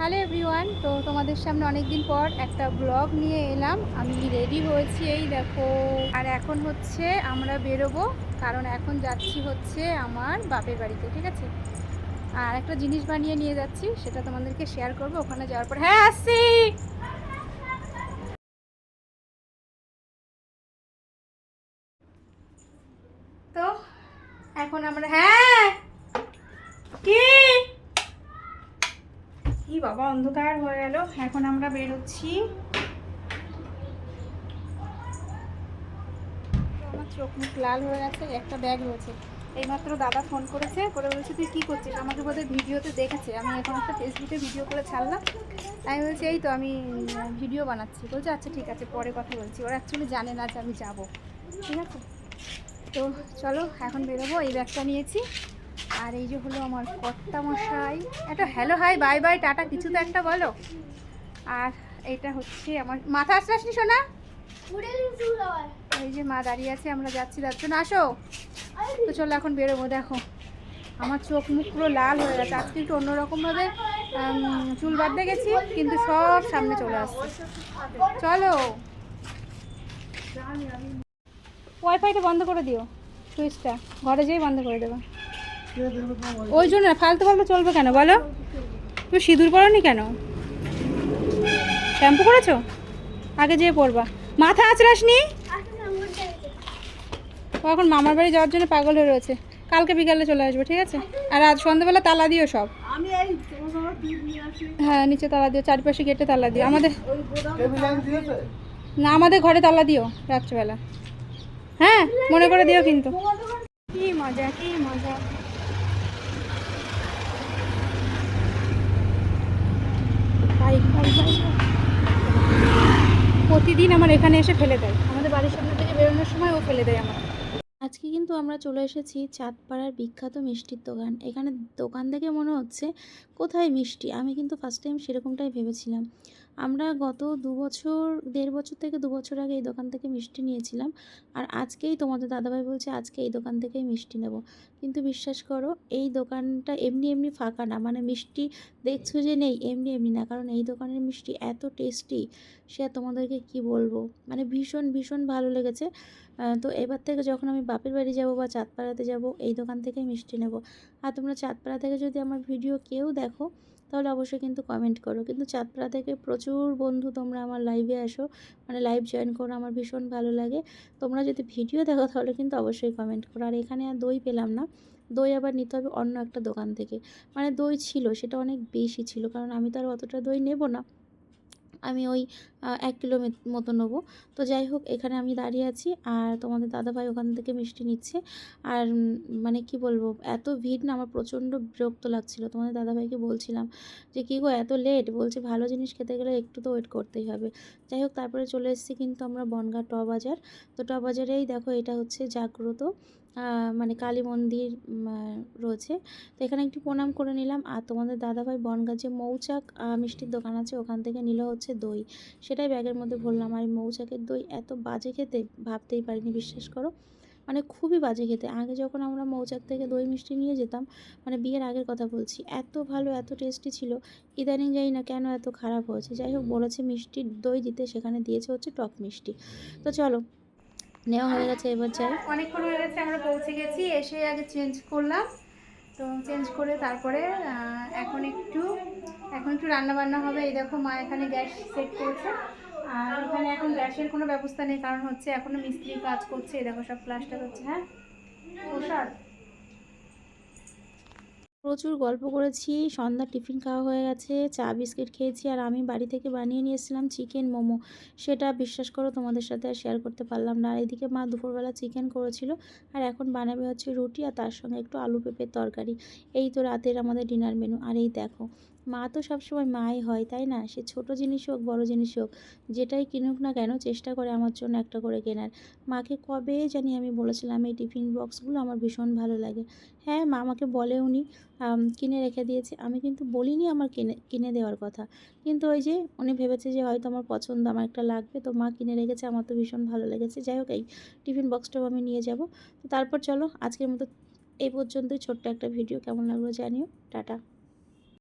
Hello everyone, তো তোমাদের সামনে অনেক দিন পর একটা ব্লগ নিয়ে এলাম। আমি রেডি হয়েছি, এই দেখো। আর এখন হচ্ছে আমরা বেরোবো, কারণ এখন যাচ্ছি হচ্ছে আমার বাপের বাড়িতে, ঠিক আছে? আর একটা জিনিস বানিয়ে নিয়ে যাচ্ছি, সেটা তোমাদেরকে শেয়ার করব, ওখানে যাওয়ার পর। হ্যাঁ আসছি! তো, এখন আমরা হ্যাঁ কি কি বাবা, অন্ধকার হয়ে গেল। এখন আমরা বেরোচ্ছি। আমার চোখ মুখ লাল হয়ে গেছে, একটা ব্যাগ রয়েছে। এইমাত্র দাদা ফোন করেছে করে বলছে, তুই কী করছিস? আমাকে বোধহয় ভিডিওতে দেখেছে। আমি এখন একটা ফেসবুকে ভিডিও করে ছাড়লাম। আমি বলছি, এই তো আমি ভিডিও বানাচ্ছি। বলছে আচ্ছা ঠিক আছে, পরে কথা বলছি। ওরা অ্যাকচুয়ালি জানে না যে আমি যাব। ঠিক আছে? তো চলো, এখন বেরোবো। এই ব্যাগটা নিয়েছি। আর এই যে হলো আমার কর্তা মশাই একটা hello hi bye bye tata, কিছু তো একটা বলো। আর এটা হচ্ছে আমার, মাথা আসলাসনি শোনা এই যে মা দাঁড়িয়ে আছে, আমরা যাচ্ছি, যাচ্ছ না আসো। তো চলো এখন বেরোবো, দেখো। আমার চোখ মুখ পুরো লাল হয়ে গেছে। আজকে একটু অন্যরকমভাবে চুল বাঁধতে গেছি, কিন্তু সব সামনে চলে আসছে। চলো। ওয়াইফাইটা বন্ধ করে দিও, সুইচটা। ঘরে যেই বন্ধ করে দেবো। ওই জন্য ফালতু ফালতু চলবে কেন বলো? তুমি সিঁদুর পরনি কেন? শ্যাম্পু করেছ? আগে যেয়ে পরবা। মাথা আঁচড়াসনি? ও এখন মামার বাড়ি যাওয়ার জন্য পাগল হয়ে রয়েছে। কালকে বিকালে চলে আসবে ঠিক আছে? আর আজ সন্ধ্যাবেলা তালা দিও সব। হ্যাঁ নিচে তালা দিও চারপাশে গেটে তালা দিও। আমাদের না আমাদের ঘরে তালা দিও রাত্রেবেলা। হ্যাঁ মনে করে দিও কিন্তু। কি মজা কি মজা? প্রতিদিন আমার এখানে এসে ফেলে দেয়। আমাদের বাড়ির সামনে থেকে বেরোনোর সময় ও ফেলে দেয় আমার আজকে কিন্তু আমরা চলে এসেছি চাঁদপাড়ার বিখ্যাত মিষ্টির দোকান। এখানে দোকান দেখে মনে হচ্ছে কোথায় মিষ্টি? আমি কিন্তু ফার্স্ট টাইম সেরকমটাই ভেবেছিলাম। আমরা গত দু বছর, দেড় বছর থেকে দু বছর আগে এই দোকান থেকে মিষ্টি নিয়েছিলাম। আর আজকেই তোমাদের দাদাভাই বলছে, আজকে এই দোকান থেকেই মিষ্টি নেব। কিন্তু বিশ্বাস করো, এই দোকানটা এমনি এমনি ফাঁকা না। মানে মিষ্টি দেখছ যে নেই, এমনি এমনি না। কারণ এই দোকানের মিষ্টি এত টেস্টি, সে আর তোমাদেরকে কি বলব? মানে ভীষণ ভীষণ ভালো লেগেছে। তো এবার থেকে যখন আমি বাপের বাড়ি যাব বা চাঁদপাড়াতে যাব, এই দোকান থেকেই মিষ্টি নেব। আর তোমরা চাঁদপাড়া থেকে যদি আমার ভিডিও কেউ দেখো তাহলে অবশ্যই কিন্তু কমেন্ট করো। কিন্তু চাঁদপাড়া থেকে প্রচুর বন্ধু তোমরা আমার লাইভে আসো মানে লাইভ জয়েন করো, আমার ভীষণ ভালো লাগে। তোমরা যদি ভিডিও দেখো তাহলে কিন্তু অবশ্যই কমেন্ট করো। আর এখানে আর দই পেলাম না। দই আবার নিতে হবে অন্য একটা দোকান থেকে। মানে দই ছিল, সেটা অনেক বেশি ছিল। কারণ আমি তো আর অতটা দই নেব না। আমি ওই এক কিলো মতো নেব। তো যাই হোক, এখানে আমি দাঁড়িয়ে আছি আর তোমাদের দাদাভাই ওখান থেকে মিষ্টি নিচ্ছে। আর মানে কি বলব, এত ভিড় না, আমার প্রচণ্ড বিরক্ত লাগছিল। তোমাদের দাদাভাইকে বলছিলাম যে, কী গো, এত লেট বলছে, ভালো জিনিস খেতে গেলে একটু তো ওয়েট করতেই হবে। যাই হোক, তারপরে চলে এসেছি কিন্তু আমরা বনগাঁ ট বাজার। তো ট বাজারেই দেখো, এটা হচ্ছে জাগ্রত। মানে কালী মন্দির রয়েছে। তো এখানে একটু প্রণাম করে নিলাম। আর তোমাদের দাদাভাই বনগাঁ যে মৌচাক মিষ্টির দোকান আছে, ওখান থেকে নিল হচ্ছে দই। সেটাই ব্যাগের মধ্যে ভরলাম। আর মৌচাকের দই এত বাজে খেতে, ভাবতেই পারিনি, বিশ্বাস করো। মানে খুবই বাজে খেতে। আগে যখন আমরা মৌচাক থেকে দই, মিষ্টি নিয়ে যেতাম মানে বিয়ের আগের কথা বলছি, এত ভালো, এত টেস্টি ছিল। ইদানিং জানি না কেন এত খারাপ হয়েছে। যাই হোক, বলেছে মিষ্টির দই দিতে, সেখানে দিয়েছে হচ্ছে টক মিষ্টি। তো চলো নেওয়া হয়ে গেছে এবার চাই অনেকক্ষণ হয়ে গেছে, আমরা পৌঁছে গেছি, এসে আগে চেঞ্জ করলাম। তো চেঞ্জ করে তারপরে এখন একটু এখন একটু রান্নাবান্না হবে। এই দেখো মা এখানে গ্যাস সেট করছে। আর এখানে এখন গ্যাসের কোনো ব্যবস্থা নেই, কারণ হচ্ছে এখনও মিস্ত্রি কাজ করছে। এই দেখো সব প্লাস্টার হচ্ছে হ্যাঁ? প্রসাদ। প্রচুর গল্প করেছি সন্ধ্যা টিফিন খাওয়া হয়ে গেছে, চা, বিস্কিট খেয়েছি, আর আমি বাড়ি থেকে বানিয়ে নিয়েছিলাম চিকেন মোমো। সেটা বিশ্বাস করো তোমাদের সাথে আর শেয়ার করতে পারলাম না। আর এদিকে মা দুপুরবেলা চিকেন করেছিল, আর এখন বানাবে হচ্ছে রুটি, আর তার সঙ্গে একটু আলু পেঁপের তরকারি। এই তো রাতের আমাদের ডিনার মেনু আর এই দেখো মা তো সবসময় মাই হয়, তাই না? সে ছোট জিনিস হোক, বড় জিনিস হোক, যেটাই কিনুক না কেন চেষ্টা করে আমার জন্য একটা করে কেনার। মাকে কবে জানি আমি বলেছিলাম, এই টিফিন বক্সগুলো আমার ভীষণ ভালো লাগে। হ্যাঁ মা আমাকে বলে উনি কিনে রেখে দিয়েছে। আমি কিন্তু বলিনি আমার কিনে কিনে দেওয়ার কথা। কিন্তু ওই যে উনি ভেবেছে যে হয়তো আমার পছন্দ আমার একটা লাগবে, তো মা কিনে রেখেছে, আমার তো ভীষণ ভালো লেগেছে। যাই হোক, এই টিফিন বক্সটাও আমি নিয়ে যাব। তো তারপর চলো, আজকের মতো এই পর্যন্তই। ছোট্ট একটা ভিডিও, কেমন লাগল জানিও। টাটা।